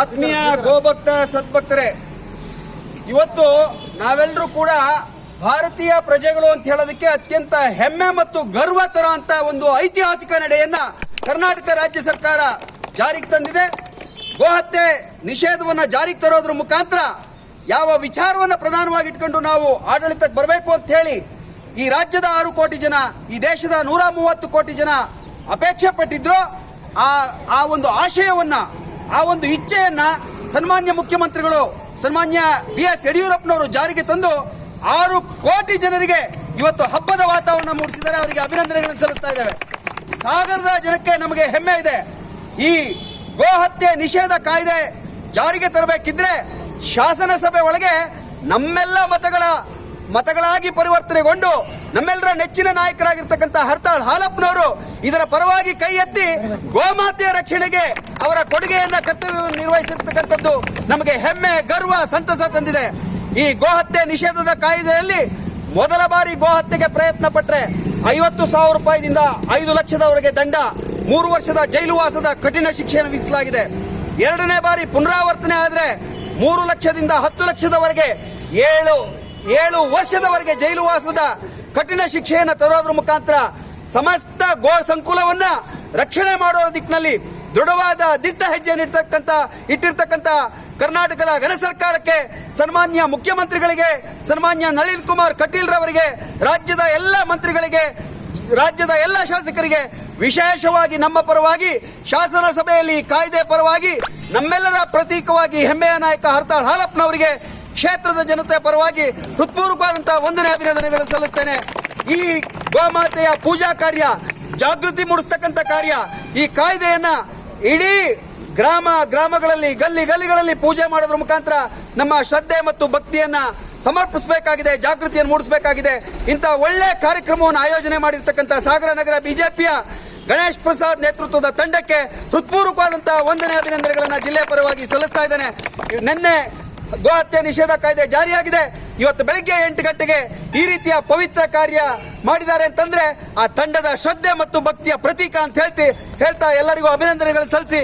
ಆತ್ಮೀಯ ಗೋಭಕ್ತ ಸದ್ಭಕ್ತರೇ, ಇವತ್ತು ನಾವೆಲ್ಲರೂ ಕೂಡ ಭಾರತೀಯ ಪ್ರಜೆಗಳು ಅಂತ ಹೇಳೋದಕ್ಕೆ ಅತ್ಯಂತ ಹೆಮ್ಮೆ ಮತ್ತು ಗರ್ವ ತರುವಂತ ಒಂದು ಐತಿಹಾಸಿಕ ನಡೆಯನ್ನ ಕರ್ನಾಟಕ ರಾಜ್ಯ ಸರ್ಕಾರ ಜಾರಿಗೆ ತಂದಿದೆ. ಗೋಹತ್ಯೆ ನಿಷೇಧವನ್ನ ಜಾರಿಗೆ ತರೋದ್ರ ಮುಖಾಂತರ ಯಾವ ವಿಚಾರವನ್ನ ಪ್ರಧಾನವಾಗಿ ಇಟ್ಕೊಂಡು ನಾವು ಆಡಳಿತಕ್ಕೆ ಬರಬೇಕು ಅಂತ ಹೇಳಿ ಈ ರಾಜ್ಯದ ಆರು ಕೋಟಿ ಜನ, ಈ ದೇಶದ ನೂರ ಮೂವತ್ತು ಕೋಟಿ ಜನ ಅಪೇಕ್ಷೆ ಪಟ್ಟಿದ್ರು. ಆ ಆ ಒಂದು ಆಶಯವನ್ನ ಆ ಒಂದು ಇಚ್ಛೆಯನ್ನ ಸನ್ಮಾನ್ಯ ಮುಖ್ಯಮಂತ್ರಿಗಳು, ಸನ್ಮಾನ್ಯ ಬಿ ಎಸ್ ಯಡಿಯೂರಪ್ಪನವರು ಜಾರಿಗೆ ತಂದು ಆರು ಕೋಟಿ ಜನರಿಗೆ ಇವತ್ತು ಹಬ್ಬದ ವಾತಾವರಣ ಮೂಡಿಸಿದ್ದಾರೆ. ಅವರಿಗೆ ಅಭಿನಂದನೆಗಳನ್ನು ಸಲ್ಲಿಸ್ತಾ ಇದ್ದೇವೆ. ಸಾಗರದ ಜನಕ್ಕೆ ನಮಗೆ ಹೆಮ್ಮೆ ಇದೆ. ಈ ಗೋಹತ್ಯೆ ನಿಷೇಧ ಕಾಯ್ದೆ ಜಾರಿಗೆ ತರಬೇಕಿದ್ರೆ ಶಾಸನ ಸಭೆ ಒಳಗೆ ನಮ್ಮೆಲ್ಲ ಮತಗಳ ಮತಗಳಾಗಿ ಪರಿವರ್ತನೆಗೊಂಡು ನಮ್ಮೆಲ್ಲರ ನೆಚ್ಚಿನ ನಾಯಕರಾಗಿರ್ತಕ್ಕಂಥ ಹರ್ತಾಳ್ ಹಾಲಪ್ಪನವರು ಇದರ ಪರವಾಗಿ ಕೈ ಎತ್ತಿ ಗೋಮಾತೆಯ ರಕ್ಷಣೆಗೆ ಅವರ ಕೊಡುಗೆಯನ್ನ ಕರ್ತವ್ಯವನ್ನು ನಿರ್ವಹಿಸಿರ್ತಕ್ಕಂಥದ್ದು ನಮಗೆ ಹೆಮ್ಮೆ, ಗರ್ವ, ಸಂತಸ ತಂದಿದೆ. ಈ ಗೋಹತ್ಯೆ ನಿಷೇಧದ ಕಾಯ್ದೆಯಲ್ಲಿ ಮೊದಲ ಬಾರಿ ಗೋಹತ್ಯೆಗೆ ಪ್ರಯತ್ನ ಪಟ್ಟರೆ ಐವತ್ತು ಸಾವಿರ ರೂಪಾಯಿದಿಂದ ಐದು ಲಕ್ಷದವರೆಗೆ ದಂಡ, ಮೂರು ವರ್ಷದ ಜೈಲುವಾಸದ ಕಠಿಣ ಶಿಕ್ಷೆಯನ್ನು ವಿಧಿಸಲಾಗಿದೆ. ಎರಡನೇ ಬಾರಿ ಪುನರಾವರ್ತನೆ ಆದರೆ ಮೂರು ಲಕ್ಷದಿಂದ ಹತ್ತು ಲಕ್ಷದವರೆಗೆ ಏಳು ಏಳು ವರ್ಷದವರೆಗೆ ಜೈಲುವಾಸದ ಕಠಿಣ ಶಿಕ್ಷೆಯನ್ನು ತರೋದ್ರ ಮುಖಾಂತರ ಸಮಸ್ತ ಗೋ ಸಂಕುಲವನ್ನ ರಕ್ಷಣೆ ಮಾಡುವ ದಿಕ್ಕಿನಲ್ಲಿ ದೃಢವಾದ ದಿಟ್ಟ ಹೆಜ್ಜೆಯನ್ನು ಇರ್ತಕ್ಕಂಥ ಇಟ್ಟಿರ್ತಕ್ಕಂಥ ಕರ್ನಾಟಕದ ಘನ ಸರ್ಕಾರಕ್ಕೆ ಸನ್ಮಾನ್ಯ ಮುಖ್ಯಮಂತ್ರಿಗಳಿಗೆ, ಸನ್ಮಾನ್ಯ ನಳಿನ್ ಕುಮಾರ್ ಕಟೀಲ್ ರವರಿಗೆ, ರಾಜ್ಯದ ಎಲ್ಲ ಮಂತ್ರಿಗಳಿಗೆ, ರಾಜ್ಯದ ಎಲ್ಲ ಶಾಸಕರಿಗೆ ವಿಶೇಷವಾಗಿ ನಮ್ಮ ಪರವಾಗಿ, ಶಾಸನ ಸಭೆಯಲ್ಲಿ ಕಾಯ್ದೆ ಪರವಾಗಿ ನಮ್ಮೆಲ್ಲರ ಪ್ರತೀಕವಾಗಿ ಹೆಮ್ಮೆಯ ನಾಯಕ ಹರ್ತಾಳ್ ಹಾಲಪ್ಪನವರಿಗೆ ಕ್ಷೇತ್ರದ ಜನತೆ ಪರವಾಗಿ ಹೃತ್ಪೂರ್ವಕವಾದಂತಹ ವಂದನೆ ಅಭಿನಂದನೆಗಳನ್ನು ಸಲ್ಲಿಸ್ತೇನೆ. ಈ ಗೋಮಾತೆಯ ಪೂಜಾ ಕಾರ್ಯ, ಜಾಗೃತಿ ಮೂಡಿಸ್ತಕ್ಕಂಥ ಕಾರ್ಯ, ಈ ಕಾಯ್ದೆಯನ್ನ ಇಡೀ ಗ್ರಾಮ, ಗ್ರಾಮಗಳಲ್ಲಿ, ಗಲ್ಲಿ ಗಲ್ಲಿಗಳಲ್ಲಿ ಪೂಜೆ ಮಾಡೋದ್ರ ಮುಖಾಂತರ ನಮ್ಮ ಶ್ರದ್ಧೆ ಮತ್ತು ಭಕ್ತಿಯನ್ನ ಸಮರ್ಪಿಸಬೇಕಾಗಿದೆ, ಜಾಗೃತಿಯನ್ನು ಮೂಡಿಸಬೇಕಾಗಿದೆ. ಇಂತಹ ಒಳ್ಳೆ ಕಾರ್ಯಕ್ರಮವನ್ನು ಆಯೋಜನೆ ಮಾಡಿರ್ತಕ್ಕಂಥ ಸಾಗರ ನಗರ ಬಿಜೆಪಿಯ ಗಣೇಶ್ ಪ್ರಸಾದ್ ನೇತೃತ್ವದ ತಂಡಕ್ಕೆ ಹೃತ್ಪೂರ್ವಕವಾದಂತಹ ವಂದನೆ ಅಭಿನಂದನೆಗಳನ್ನು ಜಿಲ್ಲೆ ಪರವಾಗಿ ಸಲ್ಲಿಸ್ತಾ ಇದ್ದೇನೆ. ನಿನ್ನೆ ಗೋಹತ್ಯೆ ನಿಷೇಧ ಕಾಯ್ದೆ ಜಾರಿಯಾಗಿದೆ. ಇವತ್ತು ಬೆಳಿಗ್ಗೆ ಎಂಟು ಗಂಟೆಗೆ ಈ ರೀತಿಯ ಪವಿತ್ರ ಕಾರ್ಯ ಮಾಡಿದ್ದಾರೆ ಅಂತಂದ್ರೆ ಆ ತಂಡದ ಶ್ರದ್ಧೆ ಮತ್ತು ಭಕ್ತಿಯ ಪ್ರತೀಕ ಅಂತ ಹೇಳ್ತಿ ಹೇಳ್ತಾ ಎಲ್ಲರಿಗೂ ಅಭಿನಂದನೆಗಳನ್ನು ಸಲ್ಲಿಸಿ.